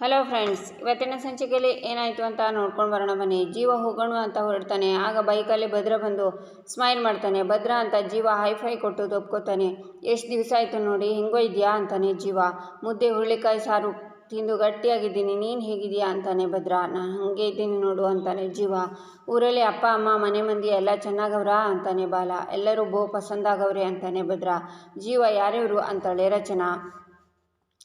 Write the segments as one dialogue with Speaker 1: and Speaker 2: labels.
Speaker 1: Hello friends, ಇವತ್ತಿನ ಸಂಚಿಕೆಯಲ್ಲಿ ಏನಾಯಿತು ಅಂತ ನೋಡ್ಕೊಂಡು ಬರೋಣ ಬನ್ನಿ. ಜೀವ ಹೋಗೋಣ ಅಂತ ಹೊರಡ್ತಾನೆ. ಆಗ ಬೈಕಲ್ಲಿ ಭದ್ರ ಬಂದು ಸ್ಮೈಲ್ ಮಾಡ್ತಾನೆ. ಭದ್ರ ಅಂತ ಜೀವ ಹೈಫೈ ಕೊಟ್ಟು ಒಪ್ಕೋತಾನೆ ಎಷ್ಟು ದಿವಸ ಆಯಿತು ನೋಡಿ, ಹೆಂಗೋ ಇದೆಯಾ ಅಂತಾನೆ ಜೀವ. ಮುದ್ದೆ, ಹುರುಳಿಕಾಯಿ, ಸಾರು ತಿಂದು ಗಟ್ಟಿಯಾಗಿದ್ದೀನಿ. ನೀನು ಹೇಗಿದೆಯಾ ಅಂತಾನೆ ಭದ್ರ. ನಾನು ಹಾಗೆ ಇದ್ದೀನಿ ನೋಡು ಅಂತಾನೆ ಜೀವ. ಊರಲ್ಲಿ ಅಪ್ಪ, ಅಮ್ಮ, ಮನೆ ಮಂದಿ ಎಲ್ಲ ಚೆನ್ನಾಗವ್ರ ಅಂತಾನೆ ಬಾಲ. ಎಲ್ಲರೂ ಬೋ ಪಸಂದಾಗವ್ರೆ ಅಂತಾನೆ ಭದ್ರ. ಜೀವ ಯಾರ್ಯಾರು ಅಂತಾಳೆ ರಚನಾ.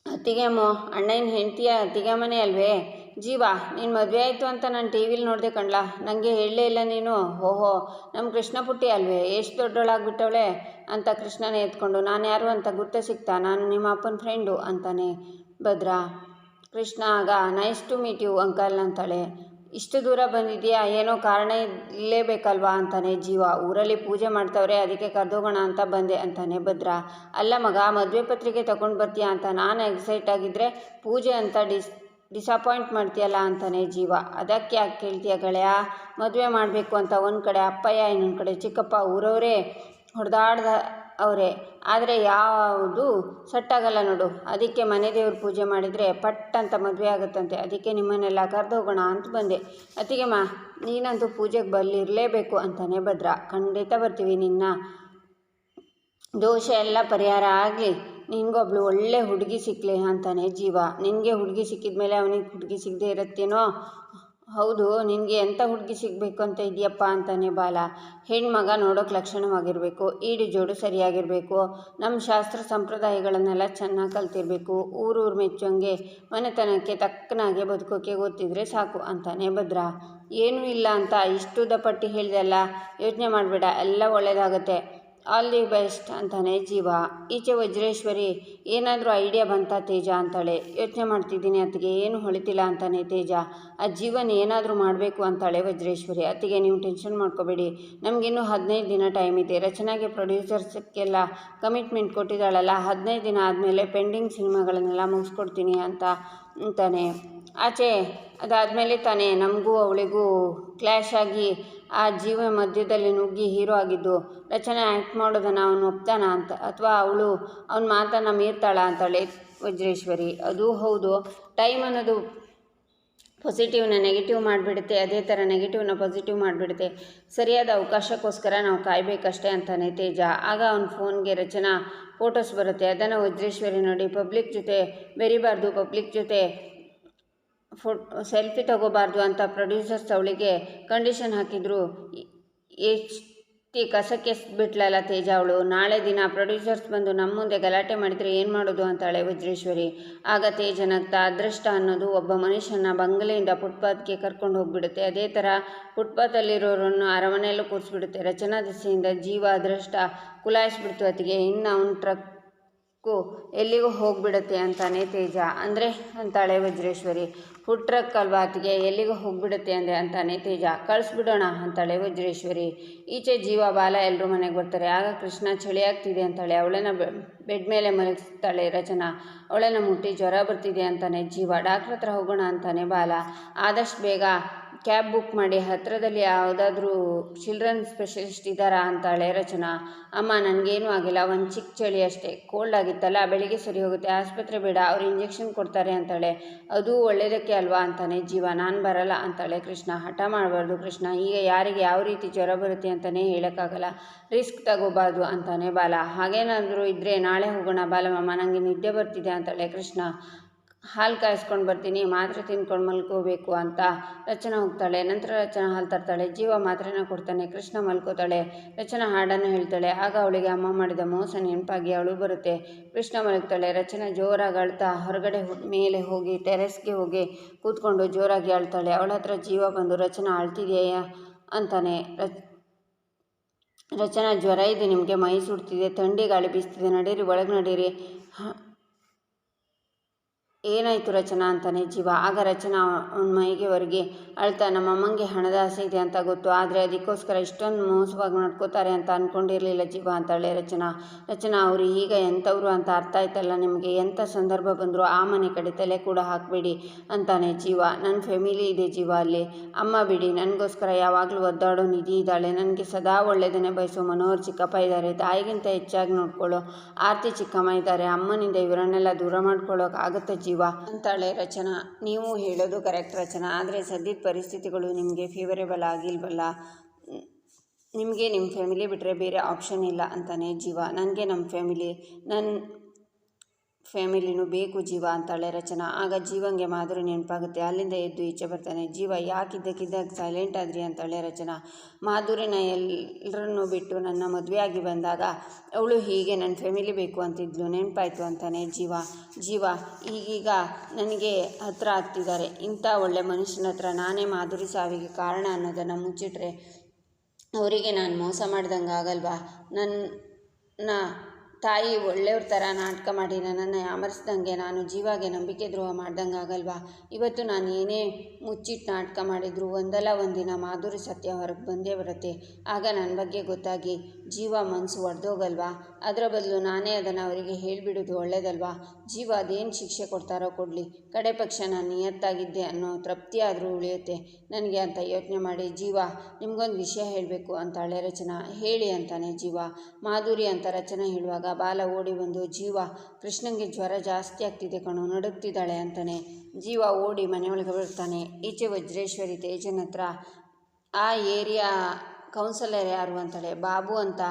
Speaker 1: ಅತ್ತಿಗೆಮ್ಮೋ ಅಣ್ಣನ ಹೆಂಡತಿಯ ಅತ್ತಿಗೆಮ್ಮನೇ ಅಲ್ವೇ? ಜೀವ, ನೀನು ಮದುವೆ ಆಯಿತು ಅಂತ ನಾನು ಟಿ ವಿಲಿ ನೋಡಿದೆ ಕಣ್ಲ? ನನಗೆ ಹೇಳಲೇ ಇಲ್ಲ ನೀನು. ಓಹೋ ನಮ್ಮ ಕೃಷ್ಣ ಪುಟ್ಟಿ ಅಲ್ವೇ? ಎಷ್ಟು ದೊಡ್ಡವಳಾಗ್ಬಿಟ್ಟವಳೆ ಅಂತ ಕೃಷ್ಣನೇ ಎತ್ಕೊಂಡು, ನಾನು ಯಾರು ಅಂತ ಗುರ್ತ ಸಿಗ್ತಾ? ನಾನು ನಿಮ್ಮ ಅಪ್ಪನ ಫ್ರೆಂಡು ಅಂತಾನೆ ಭದ್ರಾ. ಕೃಷ್ಣ ಆಗ nice to meet you uncle ಅಂತಾಳೆ. ಇಷ್ಟು ದೂರ ಬಂದಿದೆಯಾ? ಏನೋ ಕಾರಣ ಇರಲೇಬೇಕಲ್ವಾ ಅಂತಾನೆ ಜೀವ. ಊರಲ್ಲಿ ಪೂಜೆ ಮಾಡ್ತವ್ರೆ, ಅದಕ್ಕೆ ಕರೆದೋಗೋಣ ಅಂತ ಬಂದೆ ಅಂತಾನೆ ಭದ್ರ. ಅಲ್ಲ ಮಗ, ಮದುವೆ ಪತ್ರಿಕೆ ತಗೊಂಡು ಬರ್ತೀಯಾ ಅಂತ ನಾನು ಎಕ್ಸೈಟ್ ಆಗಿದ್ದರೆ ಪೂಜೆ ಅಂತ ಡಿಸ್ ಡಿಸಪಾಯಿಂಟ್ ಮಾಡ್ತೀಯಲ್ಲ ಅಂತಾನೆ ಜೀವ. ಅದಕ್ಕೆ ಯಾಕೆ ಕೇಳ್ತೀಯ ಗೆಳೆಯ? ಮದುವೆ ಮಾಡಬೇಕು ಅಂತ ಒಂದು ಕಡೆ ಅಪ್ಪಯ್ಯ, ಇನ್ನೊಂದು ಕಡೆ ಚಿಕ್ಕಪ್ಪ, ಊರವರೇ ಹೊಡೆದಾಡ್ದ ಅವರೇ. ಆದರೆ ಯಾವುದು? ಸಟ್ಟಾಗಲ್ಲ ನೋಡು. ಅದಕ್ಕೆ ಮನೆ ದೇವ್ರ ಪೂಜೆ ಮಾಡಿದರೆ ಪಟ್ ಅಂತ ಮದುವೆ ಆಗುತ್ತಂತೆ. ಅದಕ್ಕೆ ನಿಮ್ಮನ್ನೆಲ್ಲ ಕರೆದು ಹೋಗೋಣ ಅಂತ ಬಂದೆ. ಅತ್ತಿಗೆಮ್ಮ ನೀನಂತೂ ಪೂಜೆಗೆ ಬಲ್ಲಿರಲೇಬೇಕು ಅಂತಾನೆ ಭದ್ರ. ಖಂಡಿತ ಬರ್ತೀವಿ ನಿನ್ನ. ದೋಷ ಎಲ್ಲ ಪರಿಹಾರ ಆಗಲಿ. ನಿನಗೊಬ್ಳು ಒಳ್ಳೆ ಹುಡುಗಿ ಸಿಕ್ಕಲಿ ಅಂತಾನೆ ಜೀವ. ನಿನಗೆ ಹುಡುಗಿ ಸಿಕ್ಕಿದ ಮೇಲೆ ಅವನಿಗೆ ಹುಡುಗಿ ಸಿಗದೆ ಇರುತ್ತೇನೋ? ಹೌದು, ನಿನಗೆ ಎಂಥ ಹುಡುಗಿ ಸಿಗಬೇಕು ಅಂತ ಇದೆಯಪ್ಪ ಅಂತಾನೆ ಬಾಲ. ಹೆಣ್ಮಗ ನೋಡೋಕೆ ಲಕ್ಷಣವಾಗಿರಬೇಕು, ಈಡು ಜೋಡು ಸರಿಯಾಗಿರಬೇಕು ನಮ್ಮ ಶಾಸ್ತ್ರ ಸಂಪ್ರದಾಯಗಳನ್ನೆಲ್ಲ ಚೆನ್ನಾಗಿ ಕಲ್ತಿರಬೇಕು ಊರೂರು ಮೆಚ್ಚೋಂಗೆ, ಮನೆತನಕ್ಕೆ ತಕ್ಕನಾಗೆ ಬದುಕೋಕೆ ಗೊತ್ತಿದ್ರೆ ಸಾಕು ಅಂತಾನೆ ಭದ್ರ. ಏನೂ ಇಲ್ಲ ಅಂತ ಇಷ್ಟು ಪಟ್ಟಿ ಹೇಳಿದೆಲ್ಲ ಯೋಚನೆ ಮಾಡಬೇಡ, ಎಲ್ಲ ಒಳ್ಳೆಯದಾಗತ್ತೆ ಆಲ್ ದಿ ಬೆಸ್ಟ್ ಅಂತಾನೆ ಜೀವ. ಈಚೆ ವಜ್ರೇಶ್ವರಿ, ಏನಾದರೂ ಐಡಿಯಾ ಬಂತಾ ತೇಜ ಅಂತಾಳೆ. ಯೋಚನೆ ಮಾಡ್ತಿದ್ದೀನಿ, ಅತ್ತಿಗೆ ಏನು ಹೊಳಿತಿಲ್ಲ ಅಂತಾನೆ ತೇಜ. ಆ ಜೀವನ ಏನಾದರೂ ಮಾಡಬೇಕು ಅಂತಾಳೆ ವಜ್ರೇಶ್ವರಿ. ಅತ್ತಿಗೆ ನೀವು ಟೆನ್ಷನ್ ಮಾಡ್ಕೋಬೇಡಿ, ನಮಗಿನ್ನೂ ಹದಿನೈದು ದಿನ ಟೈಮ್ ಇದೆ. ರಚನಾಗೆ ಪ್ರೊಡ್ಯೂಸರ್ಸ್ಗೆಲ್ಲ ಕಮಿಟ್ಮೆಂಟ್ ಕೊಟ್ಟಿದ್ದಾಳಲ್ಲ, ಹದಿನೈದು ದಿನ ಆದಮೇಲೆ ಪೆಂಡಿಂಗ್ ಸಿನಿಮಾಗಳನ್ನೆಲ್ಲ ಮುಗಿಸ್ಕೊಡ್ತೀನಿ ಅಂತ ಅಂತಾನೆ. ಆಚೆ ಅದಾದಮೇಲೆ ತಾನೇ ನಮಗೂ ಅವಳಿಗೂ ಕ್ಲ್ಯಾಶ್ ಆಗಿ ಆ ಜೀವ ಮಧ್ಯದಲ್ಲಿ ನುಗ್ಗಿ ಹೀರೋ ಆಗಿದ್ದು. ರಚನೆ ಆ್ಯಕ್ಟ್ ಮಾಡೋದನ್ನು ಅವನು ಒಪ್ತಾನ ಅಂತ. ಅಥವಾ ಅವಳು ಅವನ ಮಾತನ್ನು ಮೀರ್ತಾಳ ಅಂತಾಳೆ ವಜ್ರೇಶ್ವರಿ. ಅದು ಹೌದು. ಟೈಮ್ ಅನ್ನೋದು ಪಾಸಿಟಿವ್ನ ನೆಗೆಟಿವ್ ಮಾಡಿಬಿಡುತ್ತೆ. ಅದೇ ಥರ ನೆಗೆಟಿವ್ನ ಪಾಸಿಟಿವ್ ಮಾಡಿಬಿಡುತ್ತೆ. ಸರಿಯಾದ ಅವಕಾಶಕ್ಕೋಸ್ಕರ ನಾವು ಕಾಯಬೇಕಷ್ಟೇ ಅಂತಾನೆ ತೇಜ ಆಗ ಅವನ ಫೋನ್ಗೆ ರಚನಾ ಫೋಟೋಸ್ ಬರುತ್ತೆ. ಅದನ್ನು ವಜ್ರೇಶ್ವರಿ ನೋಡಿ ಪಬ್ಲಿಕ್ ಜೊತೆ, ಬೆರಿಬಾರ್ದು ಪಬ್ಲಿಕ್ ಜೊತೆ ಫೋ, ಸೆಲ್ಫಿ ತಗೋಬಾರ್ದು ಅಂತ ಪ್ರೊಡ್ಯೂಸರ್ಸ್ ಅವಳಿಗೆ ಕಂಡೀಷನ್ ಹಾಕಿದ್ರು. ಎಷ್ಟಿ ಕಸಕ್ಕೆ ಬಿಟ್ಲಲ್ಲ ತೇಜ ಅವಳು. ನಾಳೆ ದಿನ ಪ್ರೊಡ್ಯೂಸರ್ಸ್ ಬಂದು ನಮ್ಮ ಮುಂದೆ ಗಲಾಟೆ ಮಾಡಿದರೆ ಏನು ಮಾಡೋದು ಅಂತಾಳೆ ವಜ್ರೇಶ್ವರಿ. ಆಗ ತೇಜನತ್ತ ಅದೃಷ್ಟ ಅನ್ನೋದು ಒಬ್ಬ ಮನುಷ್ಯನ ಬಂಗಲೆಯಿಂದ ಫುಟ್ಪಾತ್ಗೆ ಕರ್ಕೊಂಡು ಹೋಗಿಬಿಡುತ್ತೆ. ಅದೇ ಥರ ಫುಟ್ಪಾತಲ್ಲಿರೋರನ್ನು ಅರಮನೆಯಲ್ಲೂ ಕೂರಿಸ್ಬಿಡುತ್ತೆ. ರಚನಾ ದಿಸೆಯಿಂದ ಜೀವ ಅದೃಷ್ಟ ಕುಲಾಯಿಸ್ಬಿಡ್ತು ಅತಿಗೆ ಇನ್ನು ಅವ್ನು ಟ್ರಕ್ ಕು ಎಲ್ಲಿಗೂ ಹೋಗ್ಬಿಡುತ್ತೆ ಅಂತಾನೆ ತೇಜ. ಅಂದರೆ ಅಂತಾಳೆ ವಜ್ರೇಶ್ವರಿ ಫುಡ್ ಟ್ರಕ್ ಎಲ್ಲಿಗೂ ಹೋಗ್ಬಿಡುತ್ತೆ ಅಂದೆ ಅಂತಾನೆ ತೇಜ. ಕಳಿಸ್ಬಿಡೋಣ ಅಂತಾಳೆ ವಜ್ರೇಶ್ವರಿ. ಈಚೆ ಜೀವ ಬಾಲ ಎಲ್ಲರೂ ಮನೆಗೆ ಬರ್ತಾರೆ. ಆಗ ಕೃಷ್ಣ ಚಳಿ ಆಗ್ತಿದೆ ಅಂತಾಳೆ. ಅವಳನ್ನ ಬೆಡ್ ಮೇಲೆ ಮಲಗಿಸ್ತಾಳೆ ರಚನಾ. ಅವಳೇನ ಮುಟ್ಟಿ ಜ್ವರ ಬರ್ತಿದೆ ಅಂತಾನೆ ಜೀವ. ಡಾಕ್ಟ್ರ ಹತ್ರ ಹೋಗೋಣ ಅಂತಾನೆ ಬಾಲ. ಆದಷ್ಟು ಬೇಗ ಕ್ಯಾಬ್ ಬುಕ್ ಮಾಡಿ ಹತ್ತಿರದಲ್ಲಿ ಯಾವುದಾದ್ರೂ ಚಿಲ್ಡ್ರನ್ ಸ್ಪೆಷಲಿಸ್ಟ್ ಇದ್ದಾರಾ ಅಂತಾಳೆ ರಚನಾ, ಅಮ್ಮ ನನಗೇನೂ ಆಗಿಲ್ಲ, ಒಂದು ಚಿಕ್ಕ ಚಳಿ ಅಷ್ಟೇ ಕೋಲ್ಡ್ ಆಗಿತ್ತಲ್ಲ, ಬೆಳಿಗ್ಗೆ ಸರಿ ಹೋಗುತ್ತೆ, ಆಸ್ಪತ್ರೆ ಬೇಡ, ಅವ್ರು ಇಂಜೆಕ್ಷನ್ ಕೊಡ್ತಾರೆ ಅಂತಾಳೆ ಅದು ಒಳ್ಳೆಯದಕ್ಕೆ ಅಲ್ವಾ? ಅಂತಾನೆ, ಜೀವ, ನಾನು ಬರಲ್ಲ ಅಂತಾಳೆ ಕೃಷ್ಣ, ಹಠ ಮಾಡಬಾರ್ದು ಕೃಷ್ಣ, ಈಗ ಯಾರಿಗೆ ಯಾವ ರೀತಿ ಜ್ವರ ಬರುತ್ತೆ ಅಂತಲೇ ಹೇಳೋಕ್ಕಾಗಲ್ಲ ರಿಸ್ಕ್ ತಗೋಬಾರ್ದು ಅಂತಾನೆ ಬಾಲ, ಹಾಗೇನಾದರೂ ಇದ್ದರೆ ನಾಳೆ ಹೋಗೋಣ ಬಾಲಮ್ಮ ನನಗೆ ನಿದ್ದೆ ಬರ್ತಿದೆ ಅಂತಾಳೆ ಕೃಷ್ಣ ಹಾಲು ಕಾಯಿಸ್ಕೊಂಡು ಬರ್ತೀನಿ, ಮಾತ್ರೆ ತಿಂದ್ಕೊಂಡು ಮಲ್ಕೋಬೇಕು ಅಂತ ರಚನಾ ಹೋಗ್ತಾಳೆ. ನಂತರ ರಚನಾ ಹಾಲು ತರ್ತಾಳೆ. ಜೀವ ಮಾತ್ರೆನ ಕೊಡ್ತಾನೆ. ಕೃಷ್ಣ ಮಲ್ಕೋತಾಳೆ. ರಚನಾ ಹಾಡನ್ನು ಹೇಳ್ತಾಳೆ. ಆಗ ಅವಳಿಗೆ ಅಮ್ಮ ಮಾಡಿದ ಮೋಸ ನೆನಪಾಗಿ ಅವಳು ಬರುತ್ತೆ. ಕೃಷ್ಣ ಮಲಗ್ತಾಳೆ. ರಚನಾ ಜೋರಾಗಿ ಅಳ್ತಾ ಹೊರಗಡೆ ಮೇಲೆ ಹೋಗಿ ಟೆರೆಸ್ಗೆ ಹೋಗಿ ಕೂತ್ಕೊಂಡು ಜೋರಾಗಿ ಅಳ್ತಾಳೆ. ಅವಳ ಹತ್ರ ಜೀವ ಬಂದು, ರಚನಾ, ಅಳ್ತಿದೆಯಾ? ಅಂತಾನೆ. ರಚ್, ರಚನಾ ಜ್ವರ ಇದೆ ನಿಮಗೆ, ಮೈ ಸುಡ್ತಿದೆ, ಥಂಡಿ ಗಾಳಿ ಬೀಸ್ತಿದೆ, ನಡೀರಿ, ಒಳಗೆ ನಡೀರಿ. ಏನಾಯಿತು ರಚನಾ ಅಂತಾನೆ ಜೀವ. ಆಗ ರಚನಾ ಅವನ ಮೈಗೆ ಅಳ್ತಾ, ನಮ್ಮ ಅಮ್ಮಂಗೆ ಹಣದ ಆಸೆ ಇದೆ ಅಂತ ಗೊತ್ತು. ಆದರೆ ಅದಕ್ಕೋಸ್ಕರ ಇಷ್ಟೊಂದು ಮೋಸವಾಗಿ ನಡ್ಕೋತಾರೆ ಅಂತ ಅಂದ್ಕೊಂಡಿರಲಿಲ್ಲ ಜೀವ ಅಂತಾಳೆ ರಚನಾ. ರಚನಾ, ಅವರು ಈಗ ಎಂಥವ್ರು ಅಂತ ಅರ್ಥ ಆಯ್ತಲ್ಲ ನಿಮಗೆ? ಎಂಥ ಸಂದರ್ಭ ಬಂದರೂ ಆ ಮನೆ ಕಡೆ ತಲೆ ಕೂಡ ಹಾಕಬೇಡಿ ಅಂತಾನೆ ಜೀವ. ನನ್ನ ಫ್ಯಾಮಿಲಿ ಇದೆ ಜೀವ ಅಲ್ಲಿ. ಅಮ್ಮ ಬಿಡಿ, ನನಗೋಸ್ಕರ ಯಾವಾಗಲೂ ಒದ್ದಾಡೋ ನಿಧಿ ಇದ್ದಾಳೆ. ನನಗೆ ಸದಾ ಒಳ್ಳೆಯದನ್ನೇ ಬಯಸೋ ಮನೋಹರ್ ಚಿಕ್ಕಪ್ಪ ಇದ್ದಾರೆ ತಾಯಿಗಿಂತ ಹೆಚ್ಚಾಗಿ ನೋಡ್ಕೊಳ್ಳೋ ಆರ್ತಿ ಚಿಕ್ಕಮ್ಮ ಇದ್ದಾರೆ ಅಮ್ಮನಿಂದ ಇವರನ್ನೆಲ್ಲ ದೂರ ಮಾಡ್ಕೊಳ್ಳೋಕೆ ಆಗುತ್ತೆ ಜೀವ. ಜೀವ ಅಂತಾಳೆ ರಚನಾ. ನೀವು ಹೇಳೋದು ಕರೆಕ್ಟ್ ರಚನಾ. ಆದರೆ ಸದ್ಯದ ಪರಿಸ್ಥಿತಿಗಳು ನಿಮಗೆ ಫೇವರೇಬಲ್ ಆಗಿಲ್ವಲ್ಲ? ನಿಮಗೆ ನಿಮ್ಮ ಫ್ಯಾಮಿಲಿ ಬಿಟ್ಟರೆ ಬೇರೆ ಆಪ್ಷನ್ ಇಲ್ಲ ಅಂತಾನೆ ಜೀವ. ನನಗೆ ನಮ್ಮ ಫ್ಯಾಮಿಲಿ ನನ್ನ ಫ್ಯಾಮಿಲಿನೂ ಬೇಕು ಜೀವ ಅಂತಾಳೆ ರಚನಾ. ಆಗ ಜೀವಂಗೆ ಮಾಧುರಿ ನೆನಪಾಗುತ್ತೆ. ಅಲ್ಲಿಂದ ಎದ್ದು ಈಚೆ ಬರ್ತಾನೆ. ಜೀವ ಯಾಕಿದ್ದಕ್ಕಿದ್ದಾಗ ಸೈಲೆಂಟ್ ಆದ್ರಿ ಅಂತಾಳೆ ರಚನಾ. ಮಾಧುರಿನ ಎಲ್ಲರನ್ನೂ ಬಿಟ್ಟು ನನ್ನ ಮದುವೆಯಾಗಿ ಬಂದಾಗ ಅವಳು ಹೀಗೆ ನನ್ನ ಫ್ಯಾಮಿಲಿ ಬೇಕು ಅಂತಿದ್ಲು. ನೆನಪಾಯ್ತು ಅಂತಾನೆ ಜೀವ. ಜೀವ, ಈಗೀಗ ನನಗೆ ಹತ್ರ ಆಗ್ತಿದ್ದಾರೆ. ಇಂಥ ಒಳ್ಳೆ ಮನುಷ್ಯನ ಹತ್ರ ನಾನೇ ಮಾಧುರಿ ಸಾವಿಗೆ ಕಾರಣ ಅನ್ನೋದನ್ನು ಮುಚ್ಚಿಟ್ರೆ ಅವರಿಗೆ ನಾನು ಮೋಸ ಮಾಡ್ದಂಗೆ ಆಗಲ್ವಾ ನನ್ನ ತಾಯಿ ಒಳ್ಳೆಯವ್ರ ಥರ ನಾಟಕ ಮಾಡಿ, ನನ್ನನ್ನು ಯಾಮರಿಸ್ದಂಗೆ ನಾನು ಜೀವಾಗೆ ನಂಬಿಕೆ ದ್ರೋಹ ಮಾಡ್ದಂಗೆ ಆಗಲ್ವಾ? ಇವತ್ತು ನಾನು ಏನೇ ಮುಚ್ಚಿಟ್ಟು ನಾಟಕ ಮಾಡಿದರೂ ಒಂದಲ್ಲ ಒಂದಿನ ಮಾಧುರಿ ಸತ್ಯ ಹೊರಗೆ ಬಂದೇ ಬರುತ್ತೆ. ಆಗ ನನ್ನ ಬಗ್ಗೆ ಗೊತ್ತಾಗಿ ಜೀವ ಮನಸ್ಸು ಒಡೆದೋಗಲ್ವಾ? ಅದರ ಬದಲು ನಾನೇ ಅದನ್ನು ಅವರಿಗೆ ಹೇಳಿಬಿಡೋದು ಒಳ್ಳೇದಲ್ವಾ? ಜೀವ ಅದೇನು ಶಿಕ್ಷೆ ಕೊಡ್ತಾರೋ ಕೊಡಲಿ. ಕಡೆ ಪಕ್ಷ ನಾನು ನಿಯತ್ತಾಗಿದ್ದೆ ಅನ್ನೋ ತೃಪ್ತಿ ಆದರೂ ಉಳಿಯುತ್ತೆ. ನನಗೆ ಅಂತ ಯೋಚನೆ ಮಾಡಿ, ಜೀವ, ನಿಮಗೊಂದು ವಿಷಯ ಹೇಳಬೇಕು ಅಂತಾಳೆ ರಚನಾ, ಹೇಳಿ ಅಂತಾನೆ ಜೀವ. ಮಾಧುರಿ ಅಂತ ರಚನಾ ಹೇಳುವಾಗ ಬಾಲ ಓಡಿ ಬಂದು ಜೀವ ಕೃಷ್ಣಂಗೆ ಜ್ವರ ಜಾಸ್ತಿ ಆಗ್ತಿದೆ ಕಣು, ನಡುಗ್ತಿದ್ದಾಳೆ ಅಂತಾನೆ. ಜೀವ ಓಡಿ ಮನೆಯೊಳಗೆ ಬರ್ತಾನೆ ಈಚೆ ವಜ್ರೇಶ್ವರಿ ತೇಜನ ಹತ್ರ, ಆ ಏರಿಯಾ ಕೌನ್ಸಲರ್ ಯಾರು? ಅಂತಾಳೆ. ಬಾಬು ಅಂತ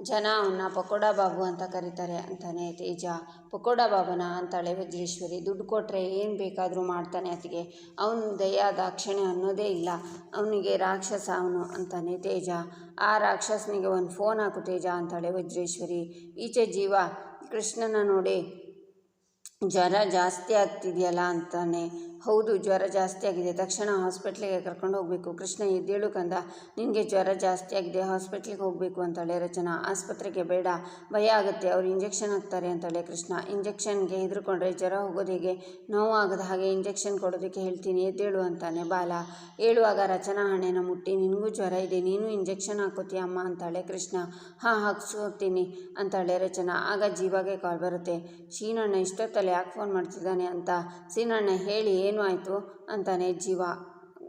Speaker 1: ಜನ ಅವನ್ನ ಪಕೋಡ ಬಾಬು ಅಂತ ಕರೀತಾರೆ ಅಂತಾನೆ ತೇಜ ಪಕೋಡ ಬಾಬನ ಅಂತಾಳೆ ವಜ್ರೇಶ್ವರಿ ದುಡ್ಡು ಕೊಟ್ಟರೆ ಏನು ಬೇಕಾದರೂ ಮಾಡ್ತಾನೆ ಅತಿಗೆ ಅವನು ದಯಾ ದಾಕ್ಷಿಣ್ಯ ಅನ್ನೋದೇ ಇಲ್ಲ. ಅವನಿಗೆ ರಾಕ್ಷಸ ಅವನು ಅಂತಾನೆ ತೇಜ ಆ ರಾಕ್ಷಸನಿಗೆ ಒಂದು ಫೋನ್ ಹಾಕು ತೇಜ ಅಂತಾಳೆ ವಜ್ರೇಶ್ವರಿ. ಈಚೆ ಜೀವ, ಕೃಷ್ಣನ ನೋಡಿ ಜ್ವರ ಜಾಸ್ತಿ ಆಗ್ತಿದೆಯಲ್ಲ ಅಂತಾನೆ ಹೌದು, ಜ್ವರ ಜಾಸ್ತಿ ಆಗಿದೆ. ತಕ್ಷಣ ಹಾಸ್ಪಿಟ್ಲಿಗೆ ಕರ್ಕೊಂಡು ಹೋಗಬೇಕು. ಕೃಷ್ಣ, ಎದ್ದೇಳು ಕಂದ. ನಿನಗೆ ಜ್ವರ ಜಾಸ್ತಿ ಆಗಿದೆ. ಹಾಸ್ಪಿಟ್ಲಿಗೆ ಹೋಗಬೇಕು ಅಂತಾಳೆ ರಚನಾ. ಆಸ್ಪತ್ರೆಗೆ ಬೇಡ. ಭಯ ಆಗುತ್ತೆ. ಅವ್ರು ಇಂಜೆಕ್ಷನ್ ಹಾಕ್ತಾರೆ ಅಂತಾಳೆ ಕೃಷ್ಣ. ಇಂಜೆಕ್ಷನ್ಗೆ ಹೆದರ್ಕೊಂಡ್ರೆ ಜ್ವರ ಹೋಗೋದು ಹೇಗೆ? ನೋವು ಆಗದ ಹಾಗೆ ಇಂಜೆಕ್ಷನ್ ಕೊಡೋದಕ್ಕೆ ಹೇಳ್ತೀನಿ. ಎದ್ದೇಳು ಅಂತಾನೆ ಬಾಲ. ಹೇಳುವಾಗ ರಚನಾ ಹಣೆನ ಮುಟ್ಟಿ ನಿನಗೂ ಜ್ವರ ಇದೆ. ನೀನು ಇಂಜೆಕ್ಷನ್ ಹಾಕೋತೀಯ ಅಮ್ಮ ಅಂತಾಳೆ ಕೃಷ್ಣ. ಹಾಂ ಹಾಕ್ಸೋತೀನಿ ಅಂತಾಳೆ ರಚನಾ. ಆಗ ಜೀವಾಗೆ ಕಾಲ್ ಬರುತ್ತೆ. ಶೀನಣ್ಣ ಇಷ್ಟೊತ್ತಲ್ಲಿ ಯಾಕೆ ಫೋನ್ ಮಾಡ್ತಿದ್ದಾನೆ ಅಂತ? ಸೀನಣ್ಣ, ಹೇಳಿ ಏನು ಆಯಿತು? ಅಂತಾನೆ ಜೀವ.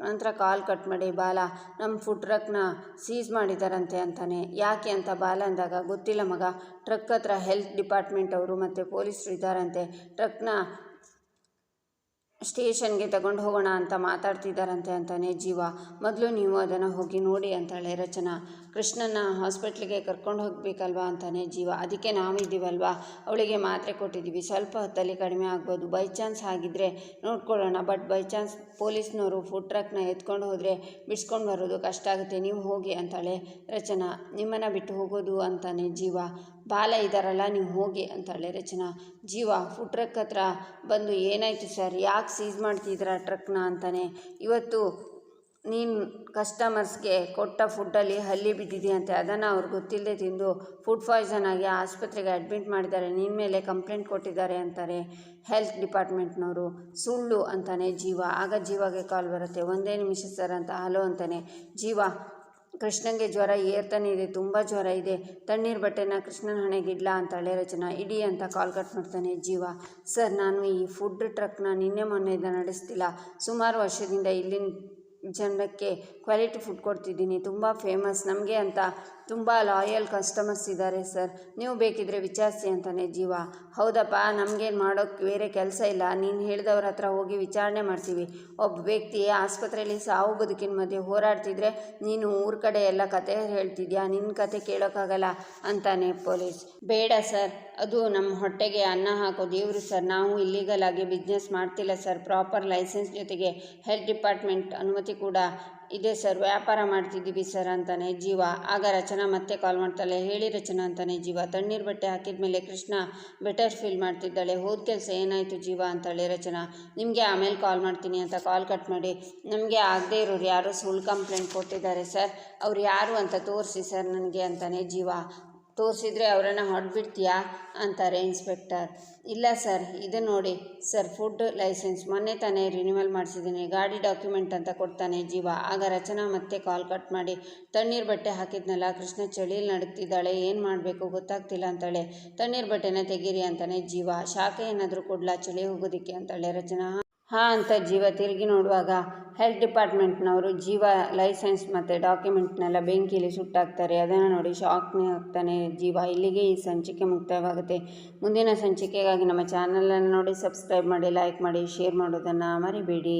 Speaker 1: ನಂತರ ಕಾಲ್ ಕಟ್ ಮಾಡಿ, ಬಾಲ ನಮ್ಮ ಫುಡ್ ಟ್ರಕ್ನ ಸೀಸ್ ಮಾಡಿದಾರಂತೆ ಅಂತಾನೆ. ಯಾಕೆ ಅಂತ ಬಾಲ ಅಂದಾಗ, ಗೊತ್ತಿಲ್ಲ ಮಗ. ಟ್ರಕ್ ಹತ್ರ ಹೆಲ್ತ್ ಡಿಪಾರ್ಟ್ಮೆಂಟ್ ಅವರು ಮತ್ತು ಪೊಲೀಸರು ಇದ್ದಾರಂತೆ. ಟ್ರಕ್ನ ಸ್ಟೇಷನ್ಗೆ ತಗೊಂಡು ಹೋಗೋಣ ಅಂತ ಮಾತಾಡ್ತಿದ್ದಾರಂತೆ ಅಂತಾನೆ ಜೀವ. ಮೊದಲು ನೀವು ಅದನ್ನು ಹೋಗಿ ನೋಡಿ ಅಂತಾಳೆ ರಚನಾ ಕೃಷ್ಣನ ಹಾಸ್ಪಿಟ್ಲಿಗೆ ಕರ್ಕೊಂಡು ಹೋಗಬೇಕಲ್ವಾ ಅಂತಾನೆ ಜೀವ. ಅದಕ್ಕೆ ನಾವು ಇದ್ದೀವಲ್ವಾ ಅವಳಿಗೆ ಮಾತ್ರೆ ಕೊಟ್ಟಿದ್ದೀವಿ ಸ್ವಲ್ಪ ಹೊತ್ತಲ್ಲಿ ಕಡಿಮೆ ಆಗ್ಬೋದು. ಬೈ ಚಾನ್ಸ್ ಆಗಿದ್ದರೆ ನೋಡ್ಕೊಳ್ಳೋಣ. ಬಟ್ ಬೈ ಚಾನ್ಸ್ ಪೊಲೀಸ್ನವರು ಫುಡ್ ಟ್ರಕ್ನ ಎತ್ಕೊಂಡು ಹೋದರೆ ಬಿಡಿಸ್ಕೊಂಡು ಬರೋದು ಕಷ್ಟ ಆಗುತ್ತೆ. ನೀವು ಹೋಗಿ ಅಂತಾಳೆ, ರಚನಾ, ನಿಮ್ಮನ್ನು ಬಿಟ್ಟು ಹೋಗೋದು ಅಂತಾನೆ ಜೀವ. ಬಾಲ ಇದ್ದಾರಲ್ಲ ನೀವು ಹೋಗಿ ಅಂತಾಳೆ ರಚನಾ, ಜೀವ, ಫುಡ್ ಟ್ರಕ್ ಹತ್ರ ಬಂದು ಏನಾಯಿತು ಸರ್? ಯಾಕೆ ಸೀಸ್ ಮಾಡ್ತಿದ್ದೀರಾ ಟ್ರಕ್ನ ಅಂತಾನೆ? ಇವತ್ತು ನೀನು ಕಸ್ಟಮರ್ಸ್ಗೆ ಕೊಟ್ಟ ಫುಡ್ಡಲ್ಲಿ ಹಲ್ಲಿ ಬಿದ್ದಿದೆಯಂತೆ ಅದನ್ನು ಅವ್ರು ಗೊತ್ತಿಲ್ಲದೆ ತಿಂದು ಫುಡ್ ಪಾಯ್ಸನ್ ಆಗಿ ಆಸ್ಪತ್ರೆಗೆ ಅಡ್ಮಿಟ್ ಮಾಡಿದ್ದಾರೆ. ನಿನ್ನ ಮೇಲೆ ಕಂಪ್ಲೇಂಟ್ ಕೊಟ್ಟಿದ್ದಾರೆ ಅಂತಾರೆ ಹೆಲ್ತ್ ಡಿಪಾರ್ಟ್ಮೆಂಟ್ನವರು ಸುಳ್ಳು ಅಂತಾನೆ ಜೀವ. ಆಗ ಜೀವಾಗೆ ಕಾಲ್ ಬರುತ್ತೆ. ಒಂದೇ ನಿಮಿಷ ಸರ್ ಅಂತ, ಹಲೋ ಅಂತಾನೆ. ಜೀವ ಕೃಷ್ಣಂಗೆ ಜ್ವರ ಏರ್ತಾನೆ ಇದೆ ತುಂಬ ಜ್ವರ ಇದೆ. ತಣ್ಣೀರು ಬಟ್ಟೆನ ಕೃಷ್ಣನ ಹಣೆಗಿಡ್ಲಾ ಅಂತಾಳೆ ರಚನಾ. ಇಡಿ ಅಂತ ಕಾಲ್ ಕಟ್ ಮಾಡ್ತಾನೆ ಜೀವ. ಸರ್, ನಾನು ಈ ಫುಡ್ ಟ್ರಕ್ನ ನಿನ್ನೆ ಮೊನ್ನೆಯಿಂದ ನಡೆಸ್ತಿಲ್ಲ. ಸುಮಾರು ವರ್ಷದಿಂದ ಇಲ್ಲಿನ ಜನಕ್ಕೆ ಕ್ವಾಲಿಟಿ ಫುಡ್ ಕೊಡ್ತಿದ್ದೀನಿ. ತುಂಬ ಫೇಮಸ್ ನಮಗೆ ಅಂತ ತುಂಬ ಲಾಯಲ್ ಕಸ್ಟಮರ್ಸ್ ಇದ್ದಾರೆ ಸರ್ ನೀವು ಬೇಕಿದ್ರೆ ವಿಚಾರಿಸಿ ಅಂತಾನೆ, ಜೀವ. ಹೌದಪ್ಪ, ನಮಗೇನು ಮಾಡೋಕ್ಕೆ ಬೇರೆ ಕೆಲಸ ಇಲ್ಲ. ನೀನು ಹೇಳಿದವ್ರ ಹತ್ರ ಹೋಗಿ ವಿಚಾರಣೆ ಮಾಡ್ತೀವಿ. ಒಬ್ಬ ವ್ಯಕ್ತಿ ಆಸ್ಪತ್ರೆಯಲ್ಲಿ ಸಾವು ಬದುಕಿನ ಮಧ್ಯೆ ಹೋರಾಡ್ತಿದ್ರೆ ನೀನು ಊರ ಕಡೆ ಎಲ್ಲ ಕತೆ ಹೇಳ್ತಿದ್ಯಾ? ನಿನ್ನ ಕತೆ ಕೇಳೋಕ್ಕಾಗಲ್ಲ ಅಂತಾನೆ ಪೊಲೀಸ್. ಬೇಡ ಸರ್ ಅದು ನಮ್ಮ ಹೊಟ್ಟೆಗೆ ಅನ್ನ ಹಾಕೋ ದೇವರು ಸರ್ ನಾವು ಇಲ್ಲೀಗಲ್ ಆಗಿ ಬಿಸ್ನೆಸ್ ಮಾಡ್ತಿಲ್ಲ ಸರ್ ಪ್ರಾಪರ್ ಲೈಸೆನ್ಸ್ ಜೊತೆಗೆ ಹೆಲ್ತ್ ಡಿಪಾರ್ಟ್ಮೆಂಟ್ ಅನುಮತಿ ಕೂಡ ಇದೆ ಸರ್ ವ್ಯಾಪಾರ ಮಾಡ್ತಿದ್ದೀವಿ ಸರ್ ಅಂತಾನೆ ಜೀವ. ಆಗ ರಚನಾ ಮತ್ತೆ ಕಾಲ್ ಮಾಡ್ತಾಳೆ, ಹೇಳಿ ರಚನಾ ಅಂತಾನೆ ಜೀವ. ತಣ್ಣೀರು ಬಟ್ಟೆ ಹಾಕಿದ ಮೇಲೆ ಕೃಷ್ಣ ಬೆಟರ್ ಫೀಲ್ ಮಾಡ್ತಿದ್ದಾಳೆ. ಹೋದ ಕೆಲಸ ಏನಾಯಿತು ಜೀವ ಅಂತಾಳೆ ರಚನಾ. ನಿಮಗೆ ಆಮೇಲೆ ಕಾಲ್ ಮಾಡ್ತೀನಿ ಅಂತ ಕಾಲ್ ಕಟ್ ಮಾಡಿ. ನಮಗೆ ಆಗದೇ ಇರೋರು ಯಾರೋ ಸುಳ್ಳು ಕಂಪ್ಲೇಂಟ್ ಕೊಟ್ಟಿದ್ದಾರೆ ಸರ್ ಅವ್ರು ಯಾರು ಅಂತ ತೋರಿಸಿ ಸರ್ ನನಗೆ ಅಂತಾನೆ ಜೀವ. ತೋರಿಸಿದ್ರೆ ಅವರನ್ನು ಹೊಡೆದ್ಬಿಡ್ತೀಯಾ ಅಂತಾರೆ ಇನ್ಸ್ಪೆಕ್ಟರ್. ಇಲ್ಲ ಸರ್, ಇದು ನೋಡಿ. Sir, food licence. ಮೊನ್ನೆ ತಾನೇ ರಿನ್ಯೂವಲ್ ಮಾಡಿಸಿದ್ದೀನಿ. ಗಾಡಿ ಡಾಕ್ಯುಮೆಂಟ್ ಅಂತ ಕೊಡ್ತಾನೆ ಜೀವ. ಆಗ ರಚನಾ ಮತ್ತೆ ಕಾಲ್ ಕಟ್ ಮಾಡಿ, ತಣ್ಣೀರು ಬಟ್ಟೆ ಹಾಕಿದ್ನಲ್ಲ, ಕೃಷ್ಣ ಚಳಿಯಲ್ಲಿ ನಡುಕ್ತಿದ್ದಾಳೆ ಏನು ಮಾಡಬೇಕು ಗೊತ್ತಾಗ್ತಿಲ್ಲ ಅಂತಾಳೆ. ತಣ್ಣೀರು ಬಟ್ಟೆನ ತೆಗೀರಿ ಅಂತಾನೆ ಜೀವ. ಶಾಖೆ ಏನಾದರೂ ಕೊಡ್ಲಾ, ಚಳಿ ಹೋಗೋದಕ್ಕೆ ಅಂತಾಳೆ ರಚನಾ. ಹಾಂ ಅಂತ ಜೀವ ತಿರುಗಿ ನೋಡುವಾಗ ಹೆಲ್ತ್ ಡಿಪಾರ್ಟ್ಮೆಂಟ್ನವರು ಜೀವ ಲೈಸೆನ್ಸ್ ಮತ್ತು ಡಾಕ್ಯುಮೆಂಟ್ನೆಲ್ಲ ಬೆಂಕಿಯಲ್ಲಿ ಸುಟ್ಟಾಕ್ತಾರೆ. ಅದನ್ನು ನೋಡಿ ಶಾಕ್ನೇ ಆಗ್ತಾನೆ. ಜೀವ ಇಲ್ಲಿಗೆ ಈ ಸಂಚಿಕೆ ಮುಕ್ತಾಯವಾಗುತ್ತೆ ಮುಂದಿನ ಸಂಚಿಕೆಗಾಗಿ ನಮ್ಮ ಚಾನಲನ್ನು ನೋಡಿ ಸಬ್ಸ್ಕ್ರೈಬ್ ಮಾಡಿ ಲೈಕ್ ಮಾಡಿ ಶೇರ್ ಮಾಡೋದನ್ನು ಮರಿಬೇಡಿ.